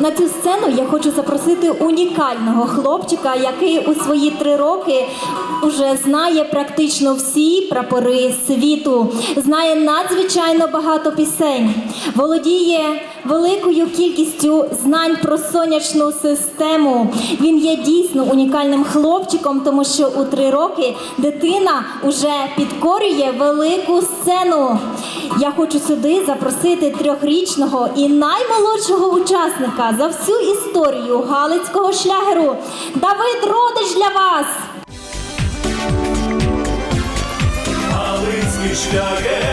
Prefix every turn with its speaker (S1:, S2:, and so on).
S1: На цю сцену я хочу запросити унікального хлопчика, який у свої три роки вже знає практично всі прапори світу, знає надзвичайно багато пісень, володіє великою кількістю знань про сонячну систему. Він є дійсно унікальним хлопчиком, тому що у три роки дитина вже підкорює велику сцену. Я хочу сюди запросити трьохрічного і наймолодшого учасника за всю історію галицького шлягеру. Давид Родич для вас!
S2: Галицький шлягер,